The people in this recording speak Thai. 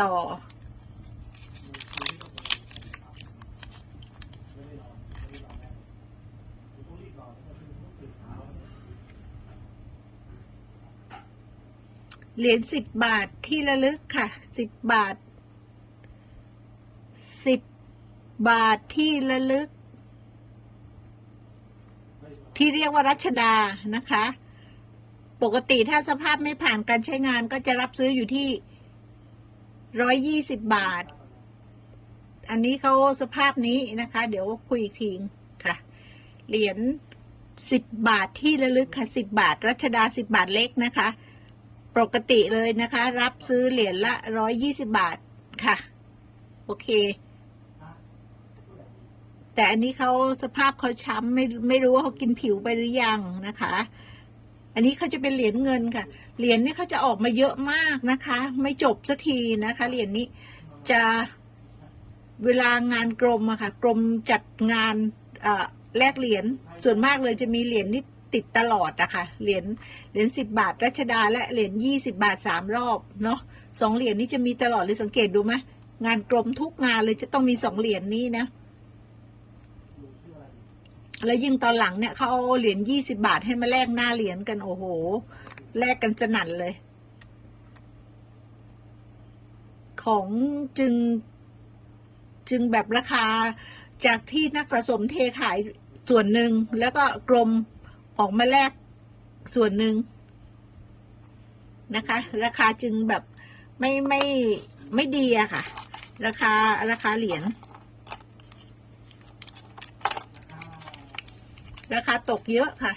ต่อ เหรียญสิบบาทที่ระลึกค่ะสิบบาทสิบบาทที่ระลึก ที่เรียกว่ารัชดานะคะ ปกติถ้าสภาพไม่ผ่านการใช้งานก็จะรับซื้ออยู่ที่ ร้อยยี่สิบบาท อันนี้เขาสภาพนี้นะคะ เดี๋ยวคุยอีกทีค่ะ เหรียญสิบบาทที่ระลึกค่ะสิบบาท รัชดาสิบบาทเล็กนะคะ ปกติเลยนะคะ รับซื้อเหรียญละร้อยยี่สิบาทค่ะ โอเค แต่อันนี้เขาสภาพเขาช้ำไม่ไม่รู้ว่าเขากินผิวไปหรือยังนะคะ อันนี้เขาจะเป็นเหรียญเงินค่ะ เหรียญนี่เขาจะออกมาเยอะมากนะคะ ไม่จบสักทีนะคะ เหรียญนี้จะเวลางานกรมอะค่ะ กรมจัดงานแลกเหรียญ ส่วนมากเลยจะมีเหรียญนี่ติดตลอดอะค่ะ เหรียญ เหรียญสิบบาทรัชดา และเหรียญยี่สิบาทสามรอบเนาะสองเหรียญนี้จะมีตลอดเลยสังเกตดูไหมงานกรมทุกงานเลยจะต้องมีสองเหรียญนี้นะ แล้วยิ่งตอนหลังเนี่ยเขาเอาเหรียญยี่สิบาทให้มาแลกหน้าเหรียญกันโอ้โหแลกกันสนั่นเลย ของจึงจึงแบบราคาจากที่นักสะสมเทขายส่วนหนึ่งแล้วก็กรมออกมาแลกส่วนหนึ่งนะคะ ราคาจึงแบบไม่ไม่ไม่ดีอะค่ะ ราคาราคาเหรียญ ราคาตกเยอะค่ะ